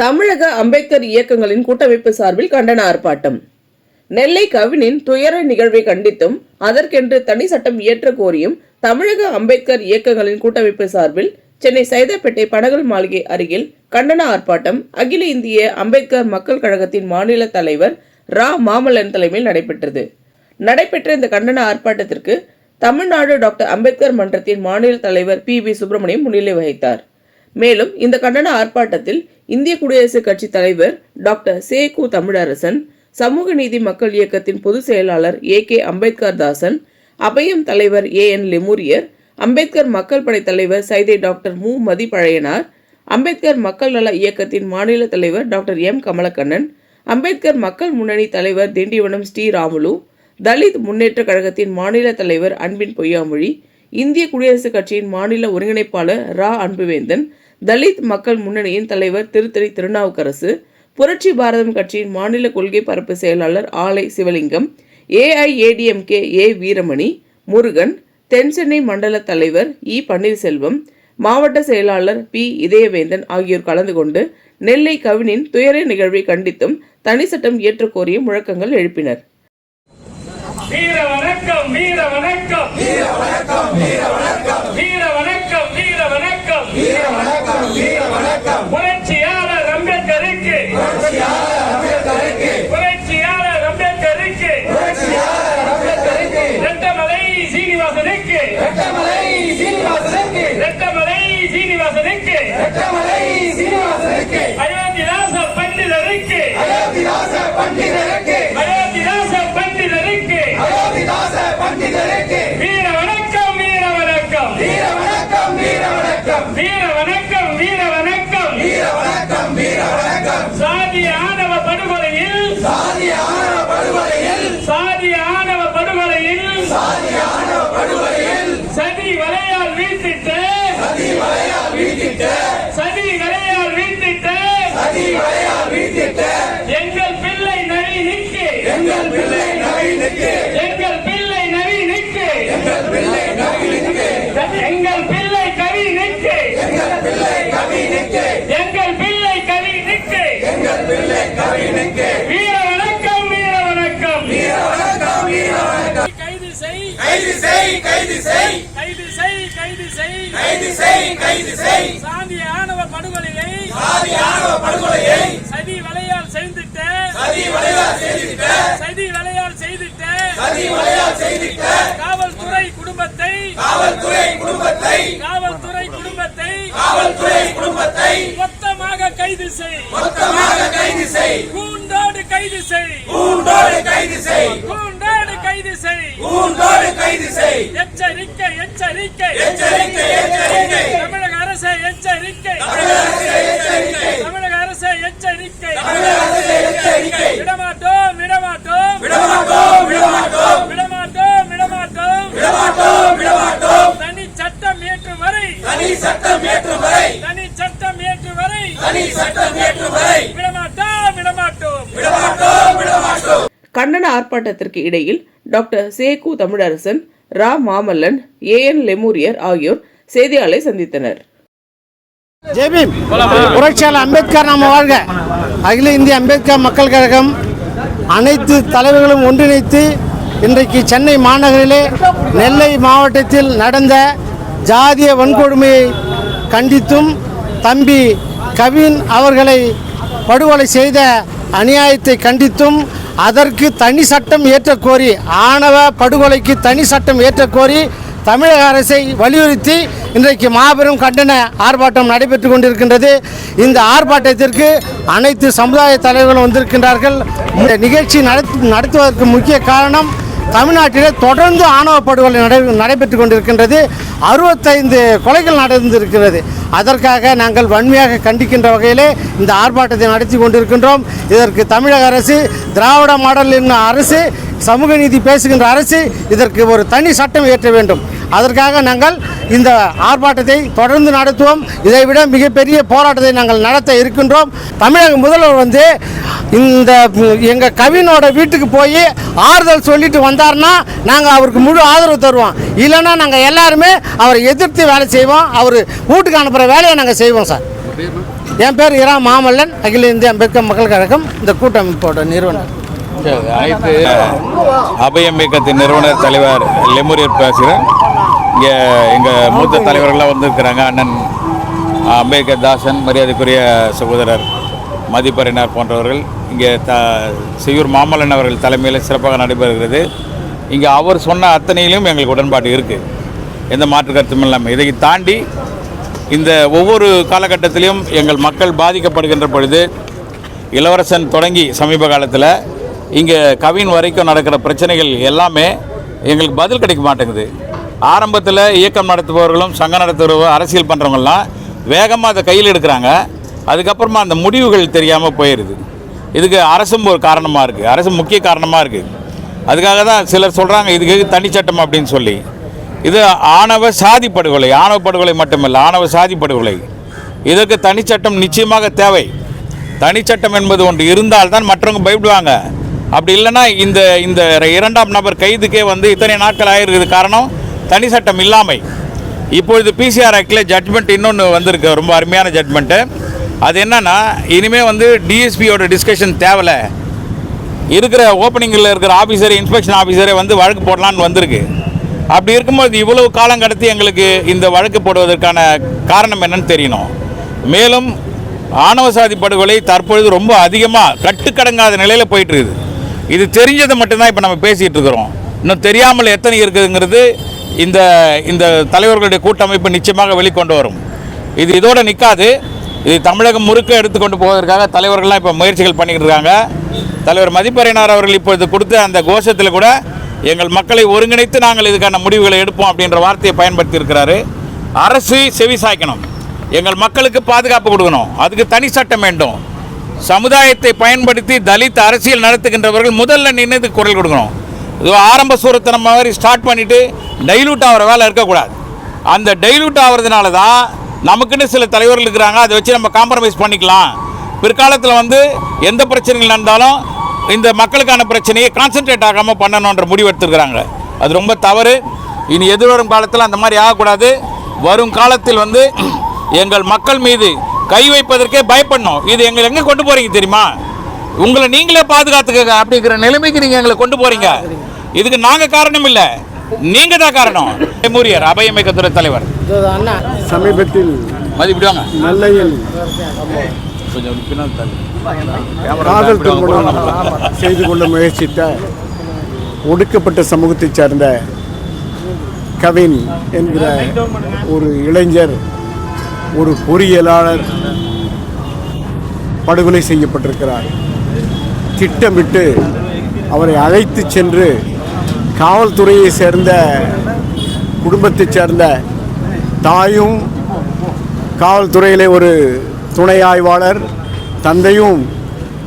தமிழக அம்பேத்கர் இயக்கங்களின் கூட்டமைப்பு சார்பில் கண்டன ஆர்ப்பாட்டம். நெல்லை கவினின் துயர நிகழ்வை கண்டித்தும் அதற்கென்று தனி சட்டம் இயற்ற கோரியும் தமிழக அம்பேத்கர் இயக்கங்களின் கூட்டமைப்பு சார்பில் சென்னை சைதாப்பேட்டை படகல் மாளிகை அருகில் கண்டன ஆர்ப்பாட்டம் அகில இந்திய அம்பேத்கர் மக்கள் கழகத்தின் மாநில தலைவர் ரா. மாமல்லன் தலைமையில் நடைபெற்றது. நடைபெற்ற இந்த கண்டன ஆர்ப்பாட்டத்திற்கு தமிழ்நாடு டாக்டர் அம்பேத்கர் மன்றத்தின் மாநில தலைவர் பி. வி. சுப்பிரமணியம் முன்னிலை வகித்தார். மேலும் இந்த கண்டன ஆர்ப்பாட்டத்தில் இந்திய குடியரசுக் கட்சி தலைவர் டாக்டர் சே கு தமிழரசன் சமூக நீதி மக்கள் இயக்கத்தின் பொதுச் செயலாளர் ஏ கே அம்பேத்கர் தாசன் அபயம் தலைவர் ஏ என் லெமூரியர் அம்பேத்கர் மக்கள் படை தலைவர் சைதை டாக்டர் மு. மதிப்பழையனார் அம்பேத்கர் மக்கள் நல இயக்கத்தின் மாநில தலைவர் டாக்டர் எம். கமலக்கண்ணன் அம்பேத்கர் மக்கள் முன்னணி தலைவர் திண்டிவனம் ஸ்ரீராமுலு தலித் முன்னேற்ற கழகத்தின் மாநில தலைவர் அன்பின் பொய்யாமொழி இந்திய குடியரசுக் கட்சியின் மாநில ஒருங்கிணைப்பாளர் ரா. அன்புவேந்தன் தலித் மக்கள் முன்னணியின் தலைவர் திருத்தணி திருநாவுக்கரசு புரட்சி பாரதம் கட்சியின் மாநில கொள்கை பரப்பு செயலாளர் ஆலை சிவலிங்கம் ஏஐஏடிஎம்கே ஏ வீரமணி முருகன் தென்சென்னை மண்டல தலைவர் இ பன்னீர்செல்வம் மாவட்ட செயலாளர் பி இதயவேந்தன் ஆகியோர் கலந்து கொண்டு நெல்லை கவினின் துயர நிகழ்வை கண்டித்தும் தனி சட்டம் இயற்றக் முழக்கங்கள் எழுப்பினர். வீர வணக்கம் வீர வணக்கம் வீர வணக்கம் வீர வணக்கம் வீர வணக்கம் வீர வணக்கம். வீர வணக்கம் வீர வீட்டிட்டு. சதி வலையால் வீட்டிட்டு. சதி வலையால் வீட்டிட்டு. சதி வலையால் வீட்டிட்டு. எங்கள் பிள்ளை நவி நிற்கு. எங்கள் பிள்ளை நவி நிற்கு. எங்கள் பிள்ளை நவி நிற்கு. எங்கள் பிள்ளை நவி நிற்கு. எங்கள் பிள்ளை கவி நிற்கு. எங்கள் பிள்ளை கவி நிற்கு. எங்கள் பிள்ளை கவி நிற்கு. எங்கள் பிள்ளை கவி நிற்கு. வீர வணக்கம் வீர வணக்கம். வீர வணக்கம் வீர வணக்கம். கைது செய். கைது செய் கைது செய். கைது செய் கைது செய். சாதி ஆணவ படுகொலையை சாதி ஆணவ படுகொலையை சதி வலையால் செய்திட்ட. சதி வலையால் செய்திட்ட. சதி வலையால் செய்திட்ட. சதி வலையால் செய்திட்ட. காவல்துறை குடும்பத்தை காவல்துறை குடும்பத்தை காவல்துறை குடும்பத்தை காவல்துறை குடும்பத்தை மொத்தமாக கைது செய். மொத்தமாக கைது செய். கூண்டோடு கைது செய். பூண்டோடு கைது செய். கூண்டோடு கைது செய். பூண்டோடு கைது செய். எச்சரிக்கை. எச்சரிக்கை எச்சரிக்கை. எச்சரிக்கை. தமிழக அரசே எச்சரிக்கை. தமிழக அரசு எச்சரிக்கை. தமிழக அரசே எச்சரிக்கை. விடமாட்டோம் விடமாட்டோம். விடமாட்டோம் விடமாட்டோம். விடமாட்டோம் விடமாட்டோம். விடமாட்டோம் விடமாட்டோம். தனி சட்டம் ஏற்றும் வரை. தனி சட்டம் ஏற்றும் வரை. தனி சட்டம் ஏற்றும் வரை. தனி சட்டம் ஏற்றும் வரை. விடமாட்டோம் விடமாட்டோம். விடமாட்டோம் விடமாட்டோம். கண்டன ஆர்ப்பாட்டத்திற்கு இடையில் டாக்டர் சே கு தமிழரசன் ரா மாமல்லன் ஏ என் லெமூரியர் ஆகியோர் செய்தியாளரை சந்தித்தனர். ஜெய்பீம் புரட்சியாளர் அம்பேத்கர் நாம வாழ்க. அகில இந்திய அம்பேத்கர் மக்கள் கழகம் அனைத்து தலைவர்களும் ஒன்றிணைத்து இன்றைக்கு சென்னை மாநகரிலே நெல்லை மாவட்டத்தில் நடந்த ஜாதிய வன்கொடுமையை கண்டித்தும் தம்பி கவின் அவர்களை படுகொலை செய்த அநியாயத்தை கண்டித்தும் அதற்கு தனி சட்டம் ஏற்றக்கோரி ஆணவ படுகொலைக்கு தனி சட்டம் ஏற்றக்கோரி தமிழக அரசை வலியுறுத்தி இன்றைக்கு மாபெரும் கண்டன ஆர்ப்பாட்டம் நடைபெற்று கொண்டிருக்கின்றது. இந்த ஆர்ப்பாட்டத்திற்கு அனைத்து சமுதாய தலைவர்களும் வந்திருக்கின்றார்கள். இந்த நிகழ்ச்சி நடத்து நடத்துவதற்கு முக்கிய காரணம் தமிழ்நாட்டிலே தொடர்ந்து ஆணவ படுகொலை நடை நடைபெற்று கொண்டிருக்கின்றது. அறுபத்தைந்து கொலைகள் நடந்திருக்கிறது. அதற்காக நாங்கள் வன்மையாக கண்டிக்கின்ற வகையிலே இந்த ஆர்ப்பாட்டத்தை நடத்தி கொண்டிருக்கின்றோம். இதற்கு தமிழக அரசு திராவிட மாடல் என்னும் அரசு சமூக நீதி பேசுகின்ற அரசு இதற்கு ஒரு தனி சட்டம் இயற்ற வேண்டும். அதற்காக நாங்கள் இந்த ஆர்ப்பாட்டத்தை தொடர்ந்து நடத்துவோம். இதைவிட மிகப்பெரிய போராட்டத்தை நாங்கள் நடத்த இருக்கின்றோம். தமிழக முதல்வர் வந்து இந்த எங்கள் கவினோட வீட்டுக்கு போய் ஆறுதல் சொல்லிட்டு வந்தார்னா நாங்கள் அவருக்கு முழு ஆதரவு தருவோம். இல்லைன்னா நாங்கள் எல்லாருமே அவரை எதிர்த்து வேலை செய்வோம். அவர் வீட்டுக்கு அனுப்புகிற வேலையை நாங்கள் செய்வோம் சார். என் பேர் இரா மாமல்லன். அகில இந்திய அம்பேத்கர் மக்கள் கழகம் இந்த கூட்டமைப்போட நிறுவனர். அனைத்து அபயம் இயக்கத்தின் நிறுவனர் தலைவர் லெமுரியர் பேசுகிறேன். இங்கே எங்கள் மூத்த தலைவர்கள்லாம் வந்திருக்கிறாங்க. அண்ணன் அம்பேத்கர் தாசன் மரியாதைக்குரிய சகோதரர் மதிப்பறிஞர் போன்றவர்கள். இங்கே த செய்யூர் மாமல்லன் அவர்கள் தலைமையில் சிறப்பாக நடைபெறுகிறது. இங்கே அவர் சொன்ன அத்தனையிலும் எங்களுக்கு உடன்பாடு இருக்குது எந்த மாற்று கருத்தும் இல்லாமல் இதை தாண்டி இந்த ஒவ்வொரு காலகட்டத்திலும் எங்கள் மக்கள் பாதிக்கப்படுகின்ற பொழுது இளவரசன் தொடங்கி சமீப காலத்தில் இங்கே கவின் வரைக்கும் நடக்கிற பிரச்சனைகள் எல்லாமே எங்களுக்கு பதில் கிடைக்க மாட்டேங்குது. ஆரம்பத்தில் இயக்கம் நடத்துபவர்களும் சங்கம் நடத்துகிறவங்க அரசியல் பண்ணுறவங்கலாம் வேகமாக அதை கையில் எடுக்கிறாங்க. அதுக்கப்புறமா அந்த முடிவுகள் தெரியாமல் போயிடுது இதுக்கு அரசும் ஒரு காரணமாக இருக்குது அரசு முக்கிய காரணமாக இருக்குது அதுக்காக தான் சிலர் சொல்கிறாங்க இதுக்கு தனிச்சட்டம் அப்படின்னு சொல்லி. இது ஆணவ சாதி படுகொலை ஆணவ படுகொலை மட்டுமல்ல ஆணவ சாதி படுகொலை. இதற்கு தனிச்சட்டம் நிச்சயமாக தேவை. தனிச்சட்டம் என்பது ஒன்று இருந்தால்தான் மற்றவங்க பயப்படுவாங்க. அப்படி இல்லைன்னா இந்த இந்த இரண்டாம் நபர் கைதுக்கே வந்து இத்தனை நாட்கள் ஆகிருக்குது காரணம் தனி சட்டம் இல்லாமை. இப்பொழுது பிசிஆர் ஆக்டில் ஜட்மெண்ட் இன்னொன்று வந்திருக்கு ரொம்ப அருமையான ஜட்மெண்ட்டு அது என்னன்னா இனிமேல் வந்து டிஎஸ்பியோட டிஸ்கஷன் தேவையில்ல இருக்கிற ஓப்பனிங்கில் இருக்கிற ஆஃபீஸர் இன்ஸ்பெக்ஷன் ஆஃபீஸரே வந்து வழக்கு போடலான்னு வந்திருக்கு. அப்படி இருக்கும்போது இவ்வளவு காலம் கடத்தி எங்களுக்கு இந்த வழக்கு போடுவதற்கான காரணம் என்னன்னு தெரியணும். மேலும் ஆணவ சாதி படுகொலை தற்பொழுது ரொம்ப அதிகமாக கட்டுக்கடங்காத நிலையில் போயிட்டுருக்குது இது தெரிஞ்சதை மட்டும்தான் இப்போ நம்ம பேசிகிட்டு இருக்கிறோம். இன்னும் தெரியாமல் எத்தனை இருக்குதுங்கிறது இந்த இந்த தலைவர்களுடைய கூட்டமைப்பு நிச்சயமாக வெளிக்கொண்டு வரும். இது இதோடு நிற்காது இது தமிழகம் முழுக்க எடுத்துக்கொண்டு போவதற்காக தலைவர்கள்லாம் இப்போ முயற்சிகள் பண்ணிக்கிட்டு இருக்காங்க. தலைவர் மதிப்பறையினார் அவர்கள் இப்போ இது கொடுத்த அந்த கோஷத்தில் கூட எங்கள் மக்களை ஒருங்கிணைத்து நாங்கள் இதுக்கான முடிவுகளை எடுப்போம் அப்படின்ற வார்த்தையை பயன்படுத்தி இருக்கிறாரு. அரசு செவி சாய்க்கணும். எங்கள் மக்களுக்கு பாதுகாப்பு கொடுக்கணும். அதுக்கு தனி சட்டம் வேண்டும். சமுதாயத்தை பயன்படுத்தி தலித் அரசியல் நடத்துகின்றவர்கள் முதல்ல நின்று குரல் கொடுக்கணும். இது ஆரம்ப சூரத்தனம் மாதிரி ஸ்டார்ட் பண்ணிவிட்டு டைலூட் ஆகிற வேலை இருக்கக்கூடாது. அந்த டைலூட் ஆகிறதுனால தான் நமக்குன்னு சில தலைவர்கள் இருக்கிறாங்க அதை வச்சு நம்ம காம்ப்ரமைஸ் பண்ணிக்கலாம். பிற்காலத்தில் வந்து எந்த பிரச்சனைகள் நடந்தாலும் இந்த மக்களுக்கான பிரச்சனையை கான்சென்ட்ரேட் ஆகாமல் பண்ணணுன்ற முடிவு எடுத்துருக்குறாங்க. அது ரொம்ப தவறு. இனி எதிர்வரும் காலத்தில் அந்த மாதிரி ஆகக்கூடாது. வரும் காலத்தில் வந்து எங்கள் மக்கள் மீது கை வைப்பதற்கே பயப்படணும். இது எங்களை எங்கே கொண்டு போகிறீங்க தெரியுமா? உங்களை நீங்களே பாதுகாத்துக்க அப்படிங்கிற நிலைமைக்கு நீங்கள் எங்களை கொண்டு போகிறீங்க இதுக்கு நாங்கள் காரணம் இல்லை. நீங்கள் தான் காரணம். மூரியர் அபயமிக்கத்துறை தலைவர். சமீபத்தில் மதிப்பிடுவாங்க நெல்லையில். காதல் திருமணம் செய்து கொள்ள முயற்சித்த ஒடுக்கப்பட்ட சமூகத்தைச் சேர்ந்த கவின் என்கிற ஒரு இளைஞர் ஒரு பொறியியலாளர் படுகொலை செய்யப்பட்டிருக்கிறார். திட்டமிட்டு அவரை அழைத்து சென்று காவல்துறையை சேர்ந்த குடும்பத்தைச் சேர்ந்த தாயும் காவல்துறையிலே ஒரு துணை ஆய்வாளர் தந்தையும்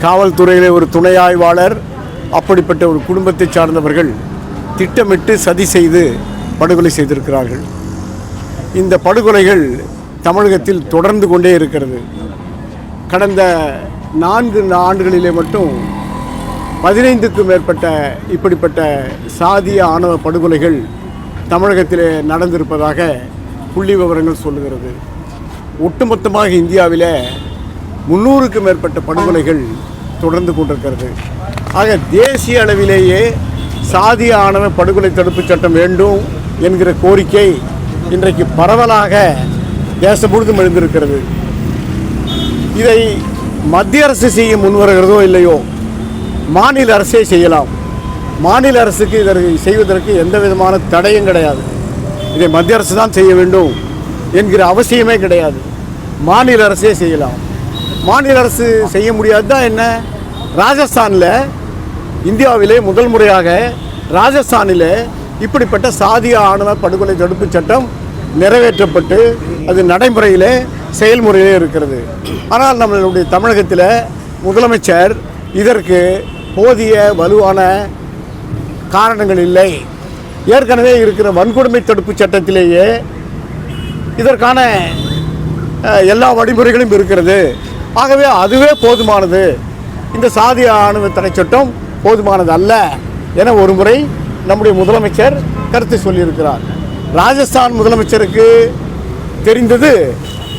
காவல்துறையிலே ஒரு துணை ஆய்வாளர் அப்படிப்பட்ட ஒரு குடும்பத்தைச் சார்ந்தவர்கள் திட்டமிட்டு சதி செய்து படுகொலை செய்திருக்கிறார்கள். இந்த படுகொலைகள் தமிழகத்தில் தொடர்ந்து கொண்டே இருக்கிறது. கடந்த நான்கு ஆண்டுகளிலே மட்டும் பதினைந்துக்கும் மேற்பட்ட இப்படிப்பட்ட சாதிய ஆணவ படுகொலைகள் தமிழகத்திலே நடந்திருப்பதாக புள்ளி விவரங்கள் சொல்லுகிறது. ஒட்டுமொத்தமாக இந்தியாவில் முந்நூறுக்கும் மேற்பட்ட படுகொலைகள் தொடர்ந்து கொண்டிருக்கிறது. ஆக தேசிய அளவிலேயே சாதிய ஆணவ படுகொலை தடுப்புச் சட்டம் வேண்டும் என்கிற கோரிக்கை இன்றைக்கு பரவலாக தேசம் முழுதும் எழுந்திருக்கிறது இதை மத்திய அரசு செய்ய முன்வருகிறதோ இல்லையோ மாநில அரசே செய்யலாம். மாநில அரசுக்கு இதற்கு செய்வதற்கு எந்த விதமான தடையும் கிடையாது. இதை மத்திய அரசு தான் செய்ய வேண்டும் என்கிற அவசியமே கிடையாது. மாநில அரசே செய்யலாம். மாநில அரசு செய்ய முடியாது தான் என்ன? ராஜஸ்தானில் இந்தியாவிலே முதல் முறையாக ராஜஸ்தானில் இப்படிப்பட்ட சாதிய ஆணவ படுகொலை தடுப்புச் சட்டம் நிறைவேற்றப்பட்டு அது நடைமுறையிலே செயல்முறையிலே இருக்கிறது. ஆனால் நம்மளுடைய தமிழகத்தில் முதலமைச்சர் இதற்கு போதிய வலுவான காரணங்கள் இல்லை. ஏற்கனவே இருக்கிற வன்கொடுமை தடுப்பு சட்டத்திலேயே இதற்கான எல்லா வழிமுறைகளும் இருக்கிறது. ஆகவே அதுவே போதுமானது. இந்த சாதி ஆணவ தடை சட்டம் போதுமானது அல்ல என ஒரு முறை நம்முடைய முதலமைச்சர் கருத்து சொல்லியிருக்கிறார். ராஜஸ்தான் முதலமைச்சருக்கு தெரிந்தது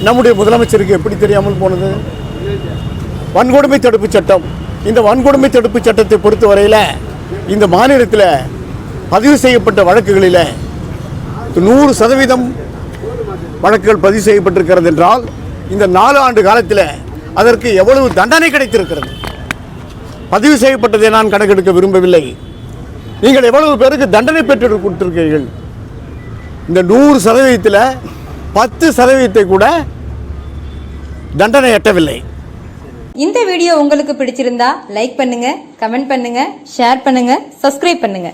நம்முடைய முதலமைச்சருக்கு எப்படி தெரியாமல் போனது? வன்கொடுமை தடுப்பு சட்டம். இந்த வன்கொடுமை தடுப்பு சட்டத்தை பொறுத்தவரையில் இந்த மாநிலத்தில் பதிவு செய்யப்பட்ட வழக்குகளில் நூறு சதவீதம் வழக்குகள் பதிவு செய்யப்பட்டிருக்கிறது என்றால் இந்த நாலு ஆண்டு காலத்தில் அதற்கு எவ்வளவு தண்டனை கிடைத்திருக்கிறது? பதிவு செய்யப்பட்டதை நான் கணக்கெடுக்க விரும்பவில்லை. நீங்கள் எவ்வளவு பேருக்கு தண்டனை பெற்று கொடுத்திருக்கிறீர்கள்? இந்த நூறு சதவீதத்தில் பத்து சதவீதத்தை கூட தண்டனை எட்டவில்லை. இந்த வீடியோ உங்களுக்கு பிடிச்சிருந்தா லைக் பண்ணுங்க கமெண்ட் பண்ணுங்க ஷேர் பண்ணுங்க சப்ஸ்கிரைப் பண்ணுங்க.